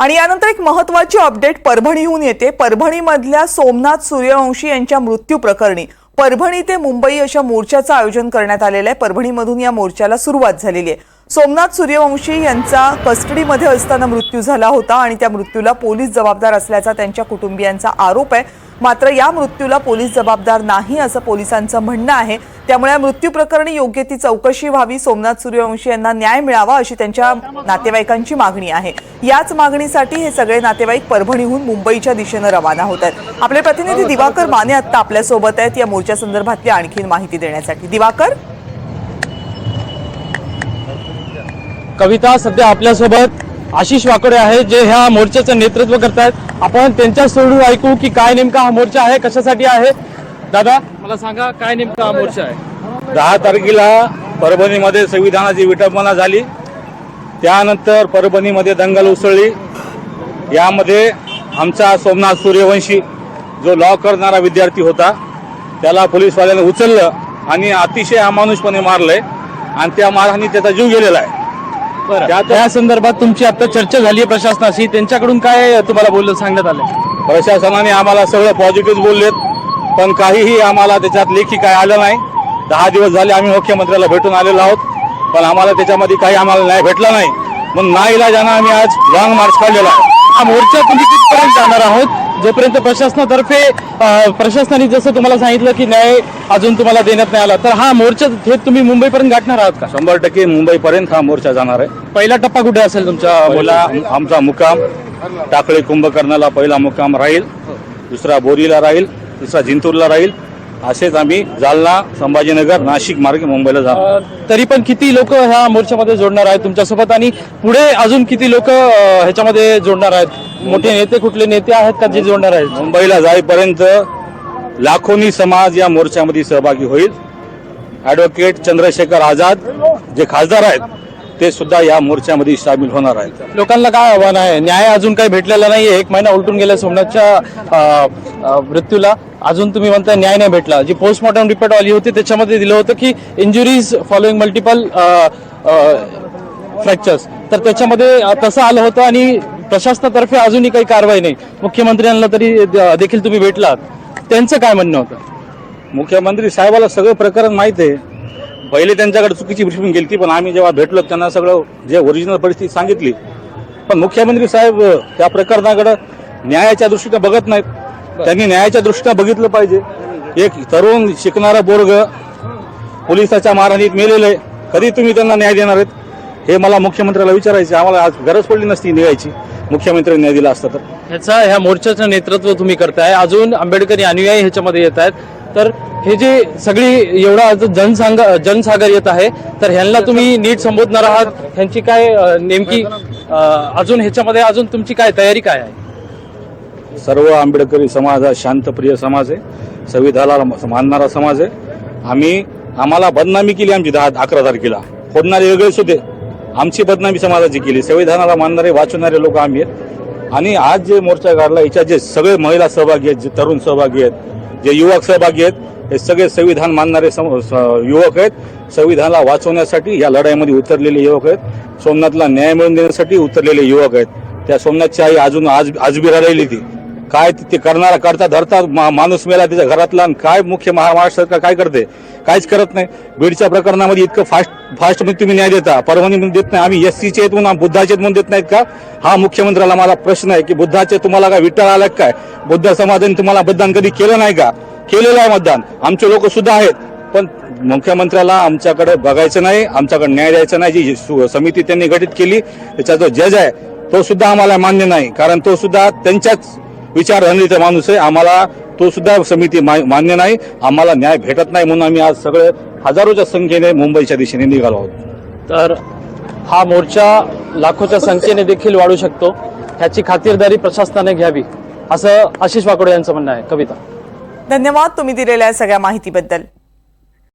आणि यानंतर एक महत्वाची अपडेट परभणीहून येते. परभणीमधल्या सोमनाथ सूर्यवंशी यांच्या मृत्यू प्रकरणी परभणी ते मुंबई अशा मोर्चाचं आयोजन करण्यात आलेलं आहे. परभणीमधून या मोर्चाला सुरुवात झालेली आहे. सोमनाथ सूर्यवंशी यांचा कस्टडीमध्ये असताना मृत्यू झाला होता आणि त्या मृत्यूला पोलीस जबाबदार असल्याचा त्यांच्या कुटुंबियांचा आरोप आहे. मात्र या मृत्यूला पोलीस जबाबदार नाही असं पोलिसांचं म्हणणं आहे. त्यामुळे या मृत्यू प्रकरणी योग्य ती चौकशी व्हावी सोमनाथ सूर्यवंशी यांना न्याय मिळावा अशी त्यांच्या नातेवाईकांची मागणी आहे. याच मागणीसाठी हे सगळे नातेवाईक परभणीहून मुंबईच्या दिशेनं रवाना होत आहेत. आपले प्रतिनिधी दिवाकर माने आत्ता आपल्यासोबत आहेत. या मोर्चा संदर्भातली आणखीन माहिती देण्यासाठी. दिवाकर? कविता सध्या आपल्यासोबत. आशिष वाकडे आहे जे ह्या मोर्चाचं नेतृत्व करतायत. आपण त्यांच्या सोडून ऐकू की काय नेमका हा मोर्चा आहे कशासाठी आहे? दादा मला सांगा काय नेमका हा मोर्चा आहे? दहा तारखेला परभणीमध्ये संविधानाची विटंबना झाली. त्यानंतर परभणीमध्ये दंगल उसळली. यामध्ये आमचा सोमनाथ सूर्यवंशी जो लॉ करणारा विद्यार्थी होता त्याला पोलीसवाल्याने उचललं आणि अतिशय अमानुषपणे मारलंय. आणि त्या मारहाणी त्याचा जीव गेलेला आहे. त्या संदर्भात तुमची आता चर्चा झाली आहे प्रशासनाशी. त्यांच्याकडून काय तुम्हाला बोललं सांगण्यात आलं प्रशासनाने आम्हाला सगळं पॉझिटिव्ह बोललेत. पण काहीही आम्हाला त्याच्यात लेखी काय आलं नाही. दहा दिवस झाले आम्ही मुख्यमंत्र्याला भेटून आलेलो आहोत. पण आम्हाला त्याच्यामध्ये काही आम्हाला न्याय भेटला नाही. म्हणून नाईलाजानं आम्ही आज लॉंग मार्च काढलेला आहे. हा मोर्चा तुम्ही कितपर्यंत जाणार आहोत. जोपर्यंत प्रशासनातर्फे प्रशासनाने जसं तुम्हाला सांगितलं की न्याय अजून तुम्हाला देण्यात नाही आला तर हा मोर्चा थेट तुम्ही मुंबईपर्यंत गाठणार आहात का? शंभर टक्के मुंबईपर्यंत हा मोर्चा जाणार आहे. पहिला टप्पा कुठे असेल तुमच्या पहिला आमचा मुक्काम टाकळी कुंभकर्णाला पहिला मुक्काम राहील. दुसरा बोरीला राहील. तिसरा जिंतूरला राहील. असेच आम्ही जालना संभाजीनगर नाशिक मार्गे मुंबईला जाणार. तरी पण किती लोक ह्या मोर्चामध्ये जोडणार आहेत तुमच्यासोबत? आणि पुढे अजून किती लोक ह्याच्यामध्ये जोडणार आहेत? मोठे नेते कुठले नेते आहेत का जे जोडणार आहेत? मुंबईला जाईपर्यंत लाखोनी समाज या मोर्चामध्ये सहभागी होईल. ॲडव्होकेट चंद्रशेखर आझाद जे खासदार आहेत ते सुद्धा या मोर्चामध्ये सामील होणार आहेत. लोकांना काय आव्हान आहे? न्याय अजून काही भेटलेला नाही एक महिना उलटून गेला सोमनाथच्या मृत्यूला. अजून तुम्ही म्हणता न्याय नाही भेटला. जी पोस्टमॉर्टम रिपोर्ट आली होती त्याच्यामध्ये दिलं होतं की इंजुरीज फॉलोइंग मल्टिपल फ्रॅक्चर्स तर त्याच्यामध्ये तसं आलं होतं आणि प्रशासनातर्फे अजूनही काही कारवाई नाही. मुख्यमंत्र्यांना तरी द- देखील तुम्ही भेटलात. त्यांचं काय म्हणणं होतं? मुख्यमंत्री साहेबाला सगळं प्रकरण माहीत आहे. पहिले त्यांच्याकडे चुकीची ब्रिफिंग गेली पण आम्ही जेव्हा भेटलो त्यांना सगळं जे ओरिजिनल परिस्थिती सांगितली. पण मुख्यमंत्री साहेब त्या प्रकरणाकडे न्यायाच्या दृष्टीने बघत नाहीत. त्यांनी न्यायाच्या दृष्टीने बघितलं पाहिजे. एक तरुण शिकणारा बोर्ग पोलिसाच्या मारहाणीत मेलेलं आहे. कधी तुम्ही त्यांना न्याय देणार आहेत? हे मला मुख्यमंत्र्याला विचारायचे आम्हाला आज गरज पडली नसती न्यायाची मुख्यमंत्र्यांनी न्याय दिला असता तर. ह्याचा ह्या मोर्चाचं नेतृत्व तुम्ही करताय. अजून आंबेडकरी अनुयायी ह्याच्यामध्ये येत आहेत. तर हे जे सगळी एवढा जनसांग जनसागर येत आहे तर ह्यांना तुम्ही नीट संबोधणार आहात. ह्यांची काय नेमकी अजून ह्याच्यामध्ये अजून तुमची काय तयारी काय आहे? सर्व आंबेडकरी समाज हा शांतप्रिय समाज आहे. संविधानाला मानणारा समाज आहे. आम्ही आम्हाला बदनामी केली आमची दहा अकरा तारखेला. फोडणारे वेगळेच होते आमची बदनामी समाजाची केली. संविधानाला मानणारे वाचणारे लोक आम्ही आहेत. आणि आज जे मोर्चा काढला याच्यात जे सगळे महिला सहभागी आहेत जे तरुण सहभागी आहेत जे युवक सहभागी आहेत हे सगळे संविधान मानणारे सम- युवक आहेत. संविधानाला वाचवण्यासाठी या लढाईमध्ये उतरलेले युवक आहेत. सोमनाथला न्याय मिळवून देण्यासाठी उतरलेले युवक आहेत. त्या सोमनाथची आई अजून आज आजबी राहिलेली ती. काय ते करणारा करता धरता मा- माणूस मेला त्याच्या घरातला आणि काय मुख्य महाराष्ट्र सरकार काय करते? काहीच करत नाही. बीडच्या प्रकरणामध्ये इतकं फास्ट फास्टमध्ये तुम्ही न्याय देता. परभणीमध्ये देत नाही. आम्ही एससीचे आहेत म्हणून बुद्धाचे म्हणून देत नाहीत का? हा मुख्यमंत्र्याला मला प्रश्न आहे की बुद्धाचे तुम्हाला काय विठ्ठल आलं काय? बुद्ध समाजाने तुम्हाला मतदान कधी केलं नाही का? केलेलं आहे मतदान. आमचे लोक सुद्धा आहेत. पण मुख्यमंत्र्याला आमच्याकडे बघायचं नाही आमच्याकडे न्याय द्यायचा नाही. जी सु- समिती त्यांनी गठीत केली त्याचा जो जज आहे तो सुद्धा आम्हाला मान्य नाही. कारण तो सुद्धा त्यांच्याच विचारधरणीचा माणूस आहे. आम्हाला तो सुद्धा समिती मान्य नाही. आम्हाला न्याय भेटत नाही म्हणून आम्ही आज सगळे हजारोच्या संख्येने मुंबईच्या दिशेने निघालो आहोत. तर हा मोर्चा लाखोच्या संख्येने देखील वाढू शकतो. ह्याची खातिरदारी प्रशासनाने घ्यावी असं आशिष वाकोडे यांचं म्हणणं आहे. कविता. धन्यवाद तुम्ही दिलेल्या सगळ्या माहितीबद्दल.